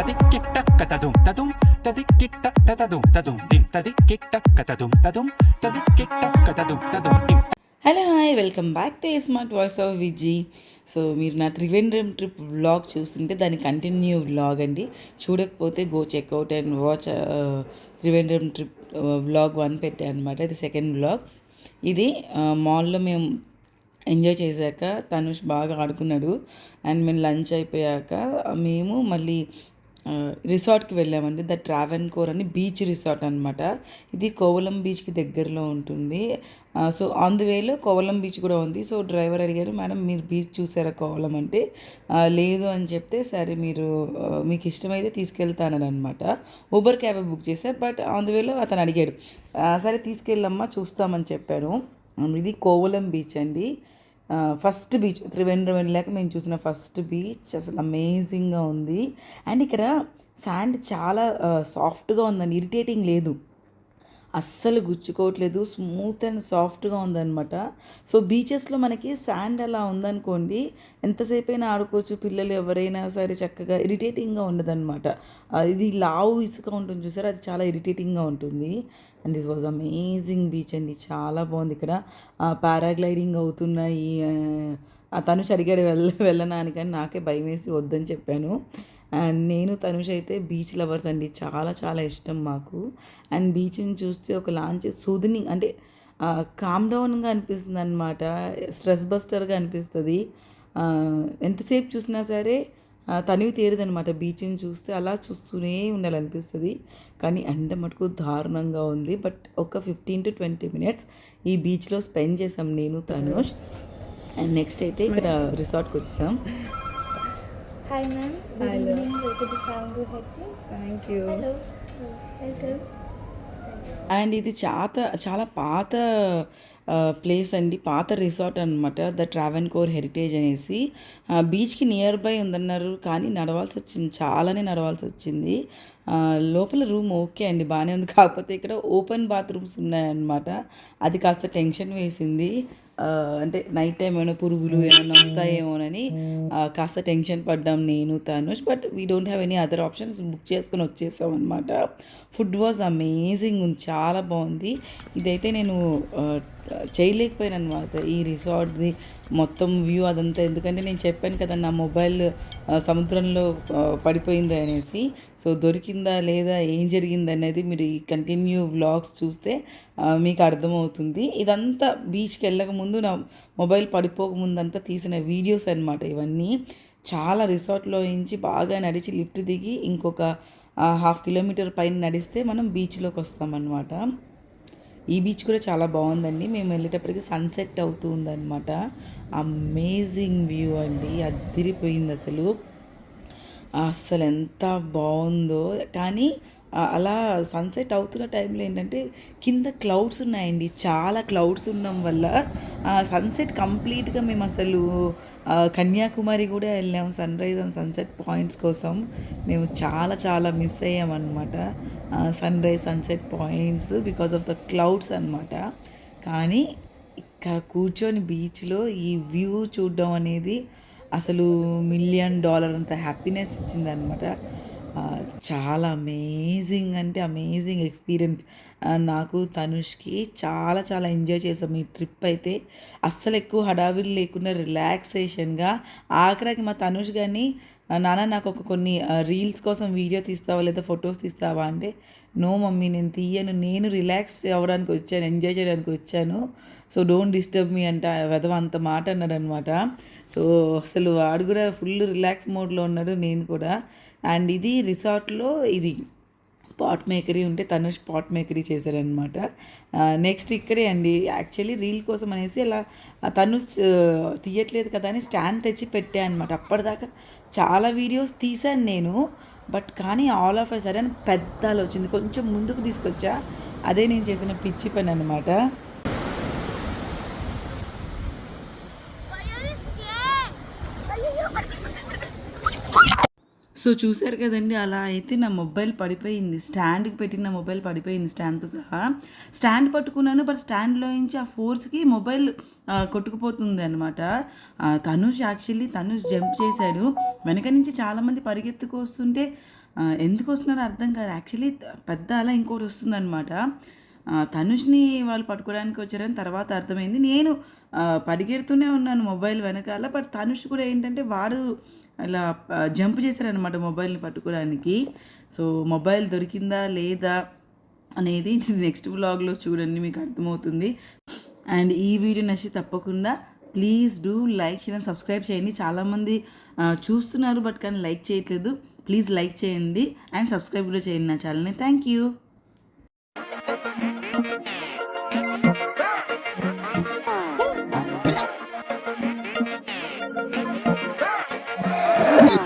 తదిక్కిట్టక్కతదుం తదుం తదిక్కిట్టక్కతదుం తదుం దిం తదిక్కిట్టక్కతదుం తదుం తదిక్కిట్టక్కతదుం తదుం దిం hello hi welcome back to smart voice of Viji so మీరు నా త్రివేంద్రం ట్రిప్ వ్లాగ్ చూస్తుంటే దాని కంటిన్యూ వ్లాగ్ అండి. చూడకపోతే go check out and watch Trivandrum trip uh, vlog one పెట్టా అనమాట ఇది సెకండ్ వ్లాగ్ ఇది uh, మాల్లో మేము ఎంజాయ్ చేశాక తనుష్ బాగా ఆడుకున్నాడు. అండ్ మేము లంచ్ అయిపోయాక మేము మళ్ళీ రిసార్ట్కి వెళ్ళామండి. ద ట్రావెన్ కోర్ అని బీచ్ రిసార్ట్ అనమాట ఇది కోవలం బీచ్కి దగ్గరలో ఉంటుంది. సో ఆన్ ది వేలో కోవలం బీచ్ కూడా ఉంది. సో డ్రైవర్ అడిగారు మేడం మీరు బీచ్ చూసారా కోవలం? అంటే లేదు అని చెప్తే సరే మీరు మీకు ఇష్టమైతే తీసుకెళ్తానని అనమాట ఊబర్ క్యాబ్ బుక్ చేశా బట్ ఆన్ ది వేలో అతను అడిగాడు సరే తీసుకెళ్ళమ్మా చూస్తామని చెప్పాను. ఇది కోవలం బీచ్ అండి. ఫస్ట్ బీచ్ త్రివేంద్రం వెళ్ళాక మేము చూసిన ఫస్ట్ బీచ్ అసలు అమేజింగ్గా ఉంది. అండ్ ఇక్కడ శాండ్ చాలా సాఫ్ట్గా ఉందండి. ఇరిటేటింగ్ లేదు. అస్సలు గుచ్చుకోవట్లేదు. స్మూత్ అండ్ సాఫ్ట్గా ఉందన్నమాట. సో బీచెస్లో మనకి శాండ్ అలా ఉందనుకోండి ఎంతసేపు అయినా ఆడుకోవచ్చు. పిల్లలు ఎవరైనా సరే చక్కగా ఇరిటేటింగ్గా ఉండదన్నమాట. ఇది లావు ఇసుక ఉంటుంది చూసారు? అది చాలా ఇరిటేటింగ్గా ఉంటుంది. And this was amazing beach అండి. చాలా బాగుంది ఇక్కడ. పారాగ్లైడింగ్ అవుతున్నాయి. తను తనుష్ అడిగాడు వెళ్ళ వెళ్ళనాని కానీ నాకే భయం వేసి వద్దని చెప్పాను. అండ్ నేను తనుష్ అయితే బీచ్ లవర్స్ అండి. చాలా చాలా ఇష్టం మాకు. అండ్ బీచ్ని చూస్తే ఒక లాంచ్ సూదనింగ్ అంటే కామ్ డౌన్గా అనిపిస్తుంది అనమాట స్ట్రెస్ బస్టర్గా అనిపిస్తుంది. ఎంతసేపు చూసినా సరే ఆ, తనివి తీరదనమాట బీచ్ని చూస్తే అలా చూస్తూనే ఉండాలనిపిస్తుంది. కానీ ఎండ మటుకు దారుణంగా ఉంది. బట్ ఒక ఫిఫ్టీన్ టు ట్వంటీ మినిట్స్ ఈ బీచ్లో స్పెండ్ చేసాం నేను తనుష్. అండ్ నెక్స్ట్ అయితే ఇక్కడ రిసార్ట్కి వచ్చాం. Ma'am, good evening. Welcome to Travel to Heritage. Thank you Hello, welcome. And ఇది చాత చాలా పాత ప్లేస్ అండి పాత రిసార్ట్ అనమాట ద ట్రావెన్ కోర్ హెరిటేజ్ అనేసి బీచ్కి నియర్ బై ఉందన్నారు కానీ నడవాల్సి వచ్చింది చాలానే నడవాల్సి వచ్చింది. లోపల రూమ్ ఓకే అండి బాగానే ఉంది. కాకపోతే ఇక్కడ ఓపెన్ బాత్రూమ్స్ ఉన్నాయన్నమాట. అది కాస్త టెన్షన్ వేసింది. అంటే నైట్ టైం ఏమైనా పురుగులు ఏమైనా వస్తాయేమోనని కాస్త టెన్షన్ పడ్డాం నేను Tanush. But we don't have any other options book చేసుకుని వచ్చేసాం అనమాట ఫుడ్ వాజ్ అమేజింగ్ ఉంది చాలా బాగుంది. ఇదైతే నేను చేయలేకపోయాను అనమాట ఈ రిసార్ట్ది మొత్తం వ్యూ అదంతా. ఎందుకంటే నేను చెప్పాను కదా నా మొబైల్ సముద్రంలో పడిపోయింది అనేసి. సో దొరికిందా లేదా ఏం జరిగింది అనేది మీరు ఈ కంటిన్యూ వ్లాగ్స్ చూస్తే మీకు అర్థమవుతుంది. ఇదంతా బీచ్కి వెళ్ళక ముందు నా మొబైల్ పడిపోక ముందంతా తీసిన వీడియోస్ అనమాట ఇవన్నీ. చాలా రిసార్ట్లో నుంచి బాగా నడిచి లిఫ్ట్ దిగి ఇంకొక హాఫ్ కిలోమీటర్ పైన నడిస్తే మనం బీచ్లోకి వస్తామన్నమాట. ఈ బీచ్ కూడా చాలా బాగుందండి. మేము వెళ్ళేటప్పటికి సన్సెట్ అవుతూ ఉందన్నమాట. అమేజింగ్ వ్యూ అండి. అదిరిపోయింది అసలు. అసలు ఎంత బాగుందో. కానీ అలా సన్సెట్ అవుతున్న టైంలో ఏంటంటే కింద క్లౌడ్స్ ఉన్నాయండి. చాలా క్లౌడ్స్ ఉండడం వల్ల సన్సెట్ కంప్లీట్గా మేము అసలు కన్యాకుమారి కూడా వెళ్ళాము sunrise and sunset points కోసం. మేము చాలా చాలా miss అయ్యామన్నమాట sunrise sunset points because of the clouds అనమాట కానీ ఇక్కడ కూర్చొని బీచ్లో ఈ వ్యూ చూడడం అనేది అసలు మిలియన్ డాలర్ అంత హ్యాపీనెస్ ఇచ్చిందనమాట చాలా అమేజింగ్ అంటే అమేజింగ్ ఎక్స్పీరియన్స్ నాకు తనుష్కి చాలా చాలా ఎంజాయ్ చేసాం. ఈ ట్రిప్ అయితే అస్సలు ఎక్కువ హడావిడి లేకుండా రిలాక్సేషన్గా ఆఖరికి మా తనుష్ కానీ నాన్న నాకు ఒక కొన్ని రీల్స్ కోసం వీడియో తీస్తావా లేదా ఫొటోస్ తీస్తావా అంటే నో మమ్మీ నేను తీయను. నేను రిలాక్స్ అవ్వడానికి వచ్చాను ఎంజాయ్ చేయడానికి వచ్చాను. సో డోంట్ డిస్టర్బ్ మీ అంట వెదవ అంత మాట అన్నాడు అనమాట సో అసలు వాడు కూడా ఫుల్ రిలాక్స్ మోడ్లో ఉన్నాడు. నేను కూడా అండ్ ఇది రిసార్ట్లో ఇది పాట్ మేకరీ ఉంటే తనుష్ పాట్ మేకరీ చేశారనమాట నెక్స్ట్ ఇక్కడే అండి. యాక్చువల్లీ రీల్ కోసం అనేసి అలా తనుష్ తీయట్లేదు కదా అని స్టాండ్ తెచ్చి పెట్టా అనమాట అప్పటిదాకా చాలా వీడియోస్ తీశాను నేను. బట్ కానీ ఆల్ ఆఫ్ ఎ సడన్ పెద్ద వచ్చింది కొంచెం ముందుకు తీసుకొచ్చా. అదే నేను చేసిన పిచ్చి పని అనమాట సో చూశారు కదండి అలా అయితే నా మొబైల్ పడిపోయింది. స్టాండ్కి పెట్టిన మొబైల్ పడిపోయింది స్టాండ్తో సహా. స్టాండ్ పట్టుకున్నాను బట్ స్టాండ్లో నుంచి ఆ ఫోర్స్కి మొబైల్ కొట్టుకుపోతుంది అనమాట తనుష్ యాక్చువల్లీ తనుష్ జంప్ చేశాడు. వెనక నుంచి చాలామంది పరిగెత్తుకు వస్తుంటే ఎందుకు వస్తున్నారో అర్థం కాదు. యాక్చువల్లీ పెద్ద అలా ఇంకోటి వస్తుందన్నమాట. తనుష్ని వాళ్ళు పట్టుకోవడానికి వచ్చారని తర్వాత అర్థమైంది. నేను పరిగెడుతూనే ఉన్నాను మొబైల్ వెనకాల బట్ తనుష్ కూడా ఏంటంటే వాడు అలా జంప్ చేశారనమాట మొబైల్ని పట్టుకోవడానికి. సో మొబైల్ దొరికిందా లేదా అనేది నెక్స్ట్ వ్లాగ్లో చూడండి మీకు అర్థమవుతుంది. అండ్ ఈ వీడియో నచ్చి తప్పకుండా ప్లీజ్ డూ లైక్ చేయండి సబ్స్క్రైబ్ చేయండి. చాలామంది చూస్తున్నారు బట్ కానీ లైక్ చేయట్లేదు. ప్లీజ్ లైక్ చేయండి అండ్ సబ్స్క్రైబ్ కూడా చేయండి నా ఛానల్ని. Thank you.